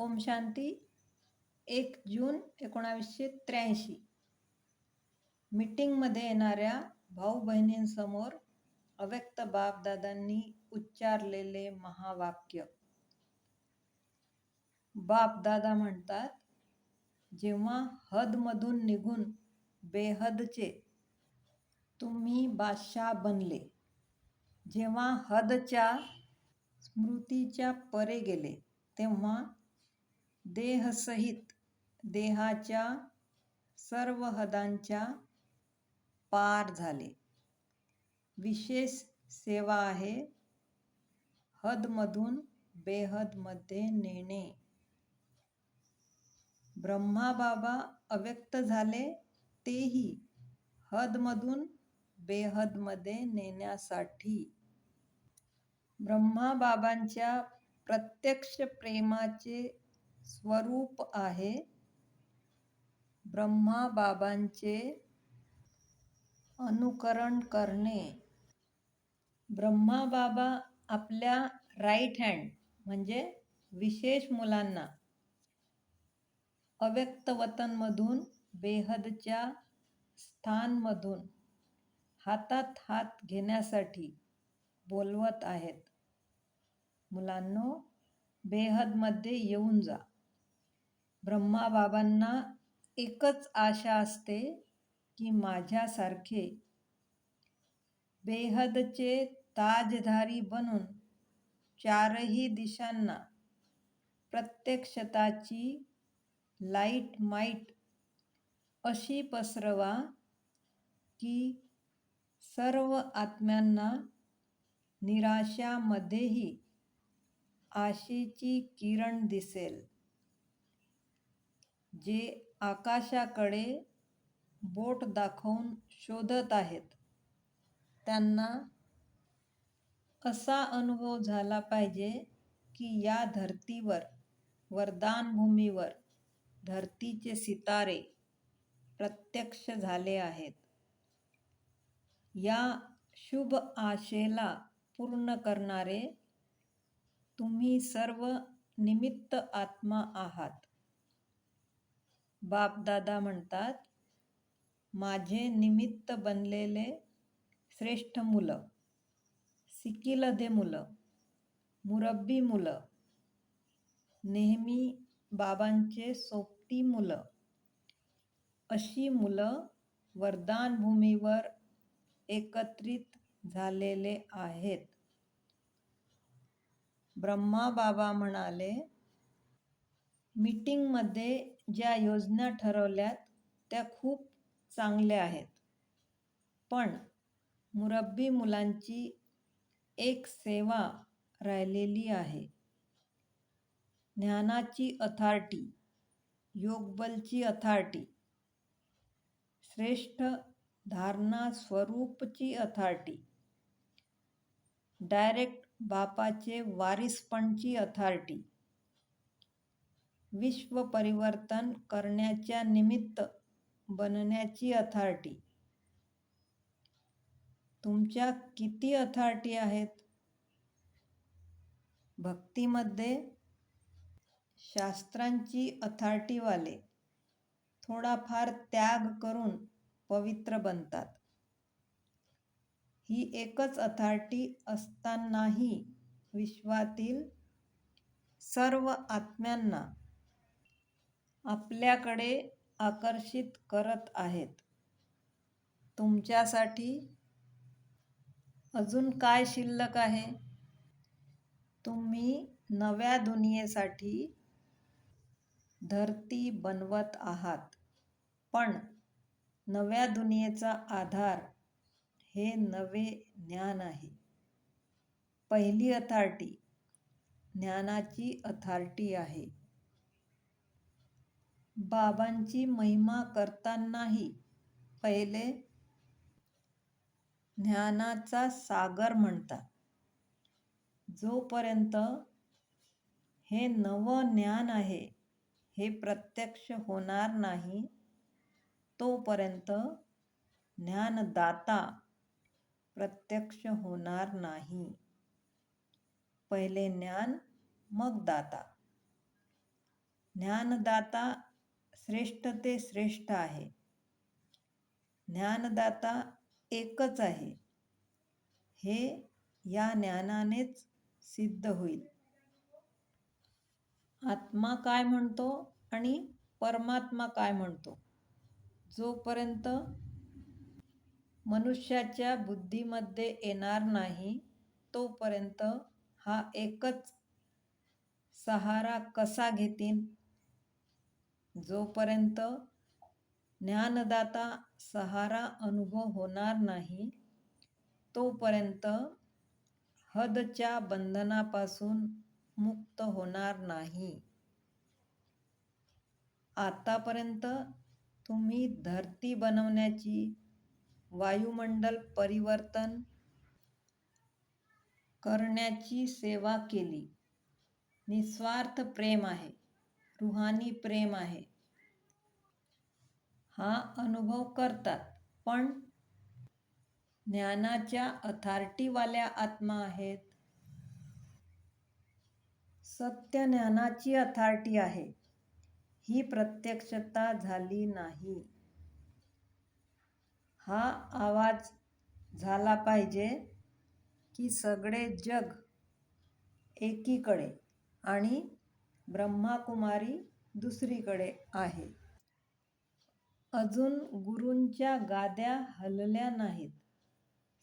ओम शांती एक जून एकोणावीसशे त्र्याऐंशी. मिटिंगमध्ये येणाऱ्या भाऊ बहिणींसमोर अव्यक्त बापदादांनी उच्चारलेले महावाक्य. बापदादा म्हणतात जेव्हा हदमधून निघून बेहदचे तुम्ही बादशाह बनले जेव्हा हदच्या स्मृतीच्या परे गेले तेव्हा देहसहित देहाच्या सर्व हदांच्या पार झाले. विशेष सेवा आहे हदमधून बेहदमध्ये नेणे. ब्रह्माबाबा अव्यक्त झाले तेही हदमधून बेहदमध्ये नेण्यासाठी. ब्रह्माबाबांच्या प्रत्यक्ष प्रेमाचे स्वरूप आहे. ब्रह्माबाबांचे अनुकरण करणे. ब्रह्माबाबा आपल्या राईट हँड म्हणजे विशेष मुलांना अव्यक्त वतनमधून बेहदच्या स्थानमधून हातात हात घेण्यासाठी बोलवत आहेत. मुलांनो बेहदमध्ये येऊन जा. ब्रह्माबाबांना एकच आशा असते की माझ्यासारखे बेहदचे ताजधारी बनून चारही दिशांना प्रत्यक्षताची लाइट माईट अशी पसरवा की सर्व आत्म्यांना निराशामध्येही आशेची किरण दिसेल. जे आकाशाकडे बोट दाखवून शोधत आहेत. त्यांना असा अनुभव झाला पाहिजे की या धरतीवर वरदान भूमीवर धरतीचे सितारे प्रत्यक्ष झाले आहेत. या शुभ आशेला पूर्ण करणारे तुम्ही सर्व निमित्त आत्मा आहात. बापदादा म्हणतात माझे निमित्त बनलेले श्रेष्ठ मुलं सिकिलधे मुलं मुरब्बी मुलं नेहमी बाबांचे सोबती मुलं अशी मुलं वरदान भूमीवर एकत्रित झालेले आहेत. ब्रह्मा बाबा म्हणाले मीटिंगमध्ये ज्या योजना ठरवल्यात त्या खूप चांगल्या आहेत. पण मुरब्बी मुलांची एक सेवा राहिलेली आहे. ज्ञानाची अथॉरिटी योगबलची अथॉरिटी श्रेष्ठ धारणा स्वरूपची अथॉरिटी डायरेक्ट बापाचे वारिसपणची अथॉरिटी विश्व परिवर्तन करण्याच्या निमित्त बनण्याची अथॉरिटी तुमच्या किती अथॉरिटी आहेत? भक्तीमध्ये शास्त्रांची अथॉरिटीवाले थोडाफार त्याग करून पवित्र बनतात. ही एकच अथॉरिटी असतानाही विश्वातील सर्व आत्म्यांना आपल्याकडे आकर्षित करत आहेत. तुमच्यासाठी अजून काय शिल्लक आहे? तुम्ही नव्या दुनियेसाठी धरती बनवत आहात पण नव्या दुनियेचा आधार हे नवे ज्ञान आहे. पहिली अथॉरिटी ज्ञानाची अथॉरिटी आहे. बाबांची महिमा करतानाही पहिले ज्ञानाचा सागर म्हणतात. जोपर्यंत हे नवं ज्ञान आहे हे प्रत्यक्ष होणार नाही तोपर्यंत ज्ञानदाता प्रत्यक्ष होणार नाही. पहिले ज्ञान मग दाता. ज्ञानदाता श्रेष्ठ ते श्रेष्ठ आहे. ज्ञानदाता एकच आहे. हे या ज्ञानानेच सिद्ध होईल. आत्मा काय म्हणतो आणि परमात्मा काय म्हणतो? जोपर्यंत मनुष्याच्या बुद्धीमध्ये येणार नाही तोपर्यंत हा एकच सहारा कसा घेतील जोपर्यंत ज्ञानदाता सहारा अनुभव होणार नाही तोपर्यंत हदच्या बंधनापासून मुक्त होणार नाही. आतापर्यंत तुम्ही धरती बनवण्याची वायुमंडल परिवर्तन करण्याची सेवा केली. निस्वार्थ प्रेम आहे रुहानी प्रेम आहे. हा अनुभव करतात. पण ज्ञानाच्या अथॉरिटीवाल्या आत्मा आहेत. सत्य ज्ञानाची अथॉरिटी आहे. ही प्रत्यक्षता झाली नाही. हा आवाज झाला पाहिजे की सगळे जग एकीकडे आणि ब्रह्माकुमारी दुसरीकडे आहे. अजून गुरूंच्या गाद्या हलल्या नाहीत.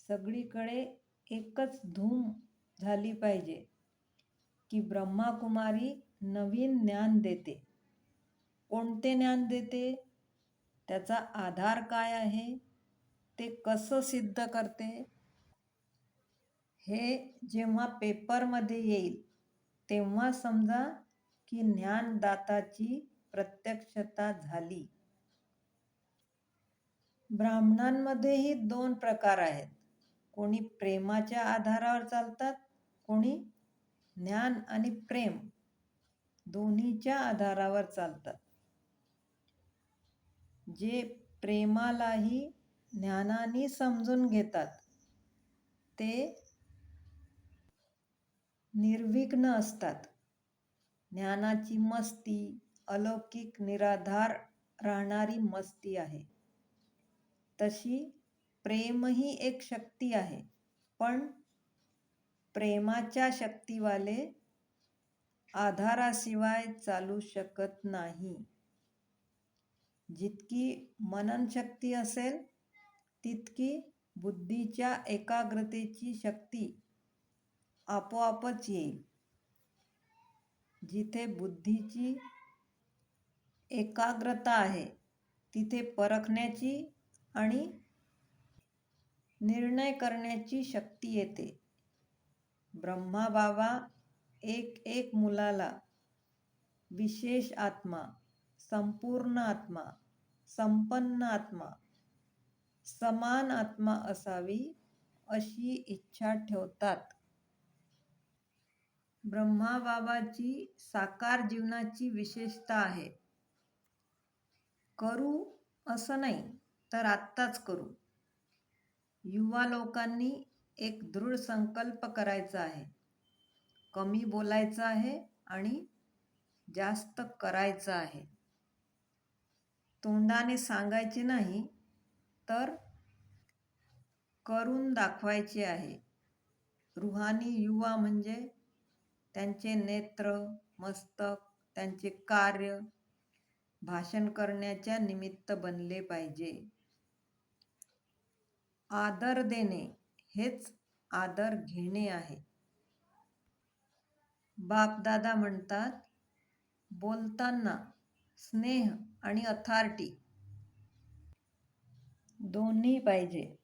सगळीकडे एकच धूम झाली पाहिजे की ब्रह्माकुमारी नवीन ज्ञान देते. कोणते ज्ञान देते? त्याचा आधार काय आहे? ते कसं सिद्ध करते? हे जेव्हा पेपरमध्ये येईल तेव्हा समजा की ज्ञानदाताची प्रत्यक्षता झाली. ब्राह्मणांमध्येही दोन प्रकार आहेत. कोणी प्रेमाच्या आधारावर चालतात कोणी ज्ञान आणि प्रेम दोन्हीच्या आधारावर चालतात. जे प्रेमालाही ज्ञानाने समजून घेतात ते निर्विघ्न असतात. ज्ञानाची मस्ती अलौकिक निराधार राहणारी मस्ती आहे. तशी प्रेमही एक शक्ती आहे. पण प्रेमाच्या शक्तीवाले आधाराशिवाय चालू शकत नाही. जितकी मननशक्ती असेल तितकी बुद्धीच्या एकाग्रतेची शक्ती आपोआपच येईल. जिथे बुद्धीची एकाग्रता आहे तिथे परखण्याची आणि निर्णय करण्याची शक्ती येते. ब्रह्मा बाबा एक एक मुलाला विशेष आत्मा संपूर्ण आत्मा संपन्न आत्मा समान आत्मा असावी अशी इच्छा ठेवतात. ब्रह्मा बाबाची साकार जीवनाची विशेषता आहे. करू असं नाही. तर आत्ताच करू. युवा लोकांनी एक दृढ संकल्प करायचा आहे. कमी बोलायचं आहे आणि जास्त करायचं आहे. तोंडाने सांगायचे नाही तर करून दाखवायचे आहे. रुहानी युवा म्हणजे त्यांचे नेत्र मस्तक त्यांचे कार्य भाषण करण्याच्या निमित्त बनले पाहिजे. आदर देणे हेच आदर घेणे आहे. बापदादा म्हणतात बोलताना स्नेह आणि अथॉरिटी दोन्ही पाहिजे.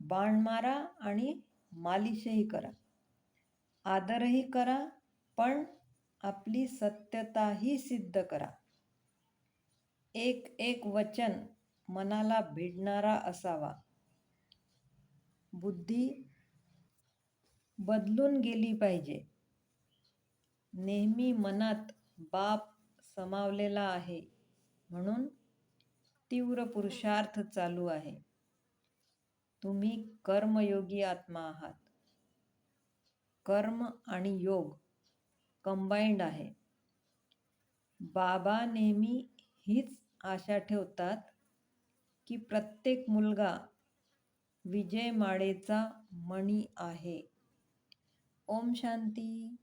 बाण मारा आणि मालिशही करा. आदरही करा पण आपली सत्यताही सिद्ध करा. एक एक वचन मनाला भिडणारा असावा. बुद्धी बदलून गेली पाहिजे. नेहमी मनात बाप समावलेला आहे म्हणून तीव्र पुरुषार्थ चालू आहे. तुम्ही कर्मयोगी आत्मा आहात. कर्म आणि योग कंबाईंड आहे. बाबा नेहमी हीच आशा ठेवतात की प्रत्येक मुलगा विजय माळेचा मणी आहे. ओम शांती.